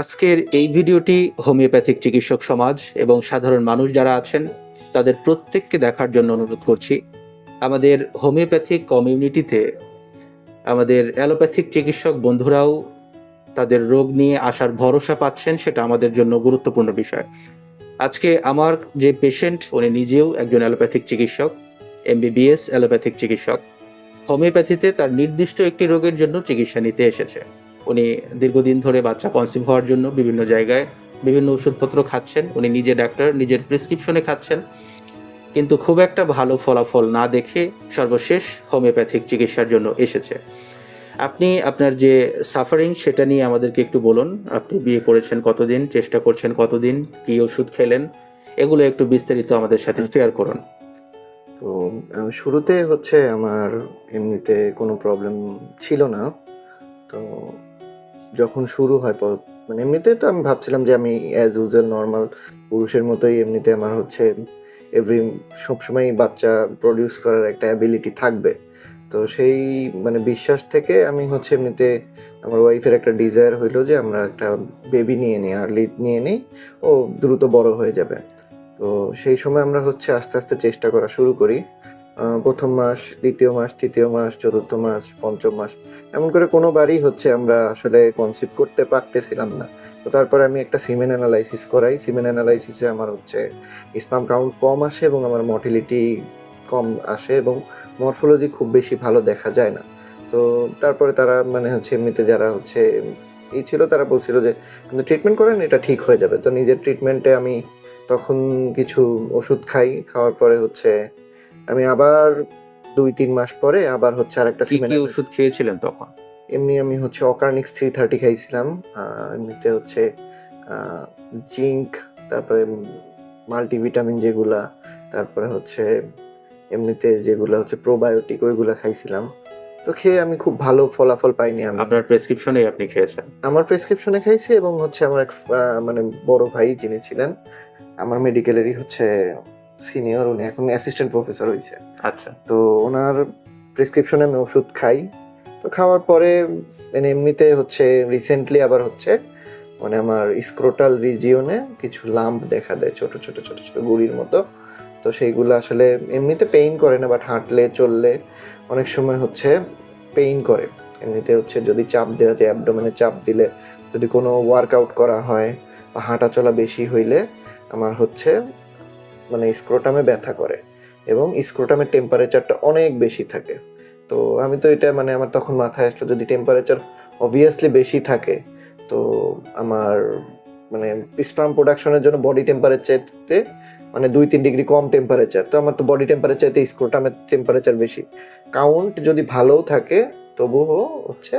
আজকের এই ভিডিওটি হোমিওপ্যাথিক চিকিৎসক সমাজ এবং সাধারণ মানুষ যারা আছেন, তাদের প্রত্যেককে দেখার জন্য অনুরোধ করছি। আমাদের হোমিওপ্যাথিক কমিউনিটিতে আমাদের অ্যালোপ্যাথিক চিকিৎসক বন্ধুরাও তাদের রোগ নিয়ে আসার ভরসা পাচ্ছেন, সেটা আমাদের জন্য গুরুত্বপূর্ণ বিষয়। আজকে আমার যে পেশেন্ট উনি নিজেও একজন অ্যালোপ্যাথিক চিকিৎসক, এমবিবিএস অ্যালোপ্যাথিক চিকিৎসক। হোমিওপ্যাথিতে তার নির্দিষ্ট একটি রোগের জন্য চিকিৎসা নিতে এসেছে। উনি দীর্ঘদিন ধরে বাচ্চা কনসিভ হওয়ার জন্য বিভিন্ন জায়গায় বিভিন্ন ওষুধপত্র খাচ্ছেন। উনি নিজে ডাক্তার, নিজের প্রেসক্রিপশনে খাচ্ছেন। কিন্তু খুব একটা ভালো ফলাফল না দেখে সর্বশেষ হোমিওপ্যাথিক চিকিৎসার জন্য এসেছে। আপনি আপনার যে সাফারিং সেটা নিয়ে আমাদেরকে একটু বলুন। আপনি বিয়ে করেছেন কতদিন, চেষ্টা করছেন কতদিন, কী ওষুধ খেলেন, এগুলো একটু বিস্তারিত আমাদের সাথে শেয়ার করুন। তো শুরুতে হচ্ছে আমার এমনিতে কোনো প্রবলেম ছিল না। তো যখন শুরু হয় মানে এমনিতে তো আমি ভাবছিলাম যে আমি অ্যাজ ইউজুয়াল নর্মাল পুরুষের মতোই এমনিতে আমার হচ্ছে এভরি সবসময় বাচ্চা প্রডিউস করার একটা অ্যাবিলিটি থাকবে। তো সেই মানে বিশ্বাস থেকে আমি হচ্ছে এমনিতে আমার ওয়াইফের একটা ডিজায়ার হইল যে আমরা একটা বেবি নিয়ে নিই আর্লি নিয়ে নিই, ও দ্রুত বড় হয়ে যাবে। তো সেই সময় আমরা হচ্ছে আস্তে আস্তে চেষ্টা করা শুরু করি। প্রথম মাস, দ্বিতীয় মাস, তৃতীয় মাস, চতুর্থ মাস, পঞ্চম মাস, এমন করে কোনোবারই হচ্ছে আমরা আসলে কনসিভ করতে পারতেছিলাম না। তো তারপরে আমি একটা সিমেন অ্যানালাইসিস করাই। সিমেন অ্যানালাইসিসে আমার হচ্ছে স্পাম কাউন্ট কম আসে এবং আমার মর্টিলিটি কম আসে এবং মরফোলজি খুব বেশি ভালো দেখা যায় না। তো তারপরে তারা মানে হচ্ছে এমনিতে যারা হচ্ছে ই ছিল, তারা বলছিল যে, আপনি ট্রিটমেন্ট করেন, এটা ঠিক হয়ে যাবে। তো নিজের ট্রিটমেন্টে আমি তখন কিছু ওষুধ খাই। খাওয়ার পরে হচ্ছে আমি আবার দুই তিন মাস পরে আবার হচ্ছে আর একটা কি কি ওষুধ খেয়েছিলেন তখন? এমনি আমি হচ্ছে অকার্নিক্স থ্রি থার্টি খাইছিলাম এমনিতে হচ্ছে জিঙ্ক তারপরে মাল্টিভিটামিন যেগুলা তারপরে হচ্ছে এমনিতে যেগুলো হচ্ছে প্রোবায়োটিক ওইগুলো খাইছিলাম। তো খেয়ে আমি খুব ভালো ফলাফল পাইনি আমি। আপনার প্রেসক্রিপশনে আপনি খেয়েছেন? আমার প্রেসক্রিপশনে খাইছি এবং হচ্ছে আমার এক মানে বড় ভাই যিনি ছিলেন আমার মেডিকেলেরই হচ্ছে সিনিয়র উনি এখন অ্যাসিস্ট্যান্ট প্রফেসর হয়েছে আচ্ছা। তো ওনার প্রেসক্রিপশনে আমি ওষুধ খাই। তো খাওয়ার পরে মানে এমনিতে হচ্ছে রিসেন্টলি আবার হচ্ছে মানে আমার স্ক্রোটাল রিজিওনে কিছু লাম্প দেখা দেয় ছোট ছোট ছোট ছোট গুড়ির মতো। তো সেইগুলো আসলে এমনিতে পেইন করে না বাট হাঁটলে চললে অনেক সময় হচ্ছে পেইন করে। এমনিতে হচ্ছে যদি চাপ দেওয়া যায় অ্যাবডোমেনে চাপ দিলে যদি কোনো ওয়ার্কআউট করা হয় বা হাঁটা চলা বেশি হইলে আমার হচ্ছে মানে স্ক্রোটামে ব্যথা করে এবং স্ক্রোটামের টেম্পারেচারটা অনেক বেশি থাকে। তো আমি তো এটা মানে আমার তখন মাথায় আসলো যদি টেম্পারেচার অবভিয়াসলি বেশি থাকে, তো আমার মানে স্পাম প্রোডাকশনের জন্য বডি টেম্পারেচারতে মানে দুই তিন ডিগ্রি কম টেম্পারেচার তো আমার তো বডি টেম্পারেচারতে স্ক্রোটামের টেম্পারেচার বেশি। কাউন্ট যদি ভালোও থাকে, তবুও হচ্ছে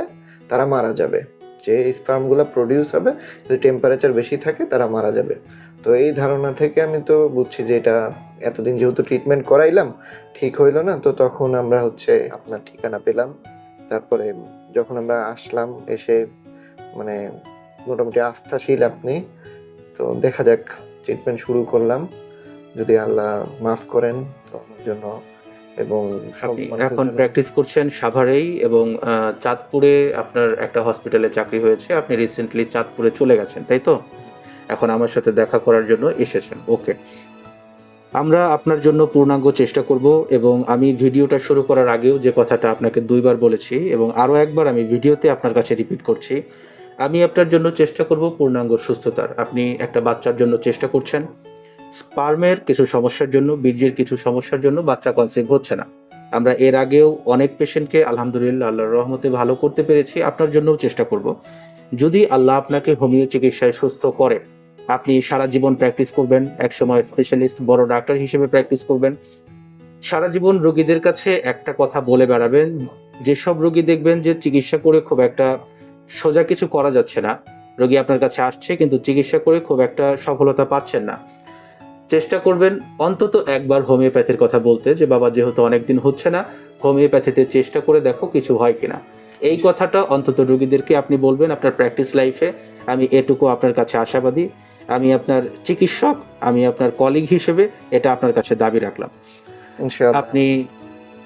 তারা মারা যাবে। যে স্পামগুলো প্রডিউস হবে, যদি টেম্পারেচার বেশি থাকে, তারা মারা যাবে। তো এই ধারণা থেকে আমি তো বুঝছি যে এটা এতদিন যেহেতু ট্রিটমেন্ট করাইলাম ঠিক হইল না তো তখন আমরা হচ্ছে আপনার ঠিকানা পেলাম। তারপরে যখন আমরা আসলাম এসে মানে মোটামুটি আস্থাশীল আপনি তো দেখা যাক ট্রিটমেন্ট শুরু করলাম। যদি আল্লাহ মাফ করেন তো আমার জন্য এবং এখন প্র্যাকটিস করছেন সাভারেই এবং চাঁদপুরে আপনার একটা হসপিটালে চাকরি হয়েছে। আপনি রিসেন্টলি চাঁদপুরে চলে গেছেন তাই তো? এখন আমার সাথে দেখা করার জন্য এসেছেন। ওকে। আমরা আপনার জন্য পূর্ণাঙ্গ চেষ্টা করব এবং আমি ভিডিওটা শুরু করার আগেও যে কথাটা আপনাকে দুইবার বলেছি এবং আরও একবার আমি ভিডিওতে আপনার কাছে রিপিট করছি, আমি আপনার জন্য চেষ্টা করব পূর্ণাঙ্গ সুস্থতার। আপনি একটা বাচ্চার জন্য চেষ্টা করছেন। স্পার্মের কিছু সমস্যার জন্য, বীর্যের কিছু সমস্যার জন্য বাচ্চা কনসিভ হচ্ছে না। আমরা এর আগেও অনেক পেশেন্টকে আলহামদুলিল্লাহ আল্লাহর রহমতে ভালো করতে পেরেছি, আপনার জন্যও চেষ্টা করব। যদি আল্লাহ আপনাকে হোমিও চিকিৎসায় সুস্থ করে আপনি সারা জীবন প্র্যাকটিস করবেন, একসময় স্পেশালিস্ট বড় ডাক্তার হিসেবে প্র্যাকটিস করবেন। সারা জীবন রোগীদের কাছে একটা কথা বলে বেড়াবেন, যেসব রোগী দেখবেন যে চিকিৎসা করে খুব একটা সোজা কিছু করা যাচ্ছে না, রোগী আপনার কাছে আসছে কিন্তু চিকিৎসা করে খুব একটা সফলতা পাচ্ছেন না। চেষ্টা করবেন অন্তত একবার হোমিওপ্যাথির কথা বলতে যে, বাবা, যেহেতু অনেকদিন হচ্ছে না, হোমিওপ্যাথিতে চেষ্টা করে দেখো কিছু হয় কিনা। এই কথাটা অন্তত রোগীদেরকে আপনি বলবেন, আপনার প্র্যাকটিস লাইফে আমি এটুকু আপনার কাছে আশাবাদী। আমি আপনার চিকিৎসক আমি আপনার কলিগ হিসেবে এটা আপনার কাছে দাবি রাখলাম। আপনি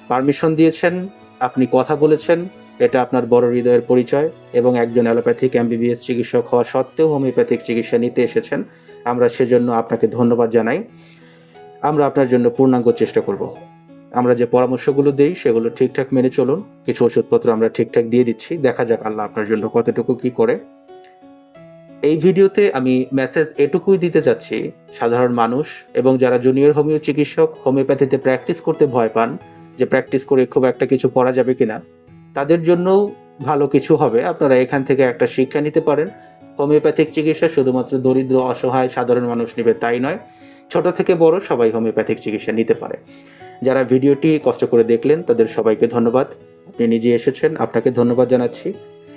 পারমিশন দিয়েছেন আপনি কথা বলেছেন এটা আপনার বড় হৃদয়ের পরিচয় এবং একজন অ্যালোপ্যাথিক এমবিবিএস চিকিৎসক হওয়া সত্ত্বেও হোমিওপ্যাথিক চিকিৎসা নিতে এসেছেন। আমরা সেজন্য আপনাকে ধন্যবাদ জানাই। আমরা আপনার জন্য পূর্ণাঙ্গ চেষ্টা করব। আমরা যে পরামর্শগুলো দিই সেগুলো ঠিকঠাক মেনে চলুন। কিছু ওষুধপত্র আমরা ঠিকঠাক দিয়ে দিচ্ছি। দেখা যাক আল্লাহ আপনার জন্য কতটুকু কি করে। এই ভিডিওতে আমি মেসেজ এটুকুই দিতে চাচ্ছি, সাধারণ মানুষ এবং যারা জুনিয়র হোমিও চিকিৎসক, হোমিওপ্যাথিতে প্র্যাকটিস করতে ভয় পান, যে প্র্যাকটিস করে খুব একটা কিছু করা যাবে কিনা, তাদের জন্যও ভালো কিছু হবে। আপনারা এখান থেকে একটা শিক্ষা নিতে পারেন। হোমিওপ্যাথিক চিকিৎসা শুধুমাত্র দরিদ্র, অসহায়, সাধারণ মানুষ নেবে তাই নয়, ছোট থেকে বড় সবাই হোমিওপ্যাথিক চিকিৎসা নিতে পারে। যারা ভিডিওটি কষ্ট করে দেখলেন, তাদের সবাইকে ধন্যবাদ। আপনি নিজে এসেছেন, আপনাকে ধন্যবাদ জানাচ্ছি।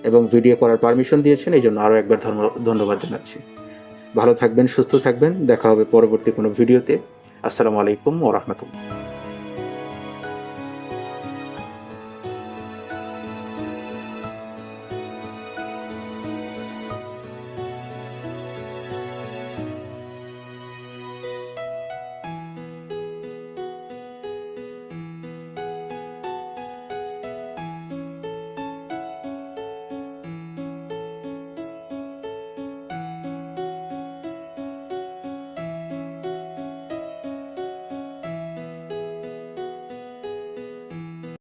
এবং ভিডিও করার পারমিশন দিয়েছেন, এই জন্য আরও একবার ধন্যবাদ জানাচ্ছি। ভালো থাকবেন, সুস্থ থাকবেন, দেখা হবে পরবর্তী কোনো ভিডিওতে। আসসালামু আলাইকুম ও রহমতুল্লাহ।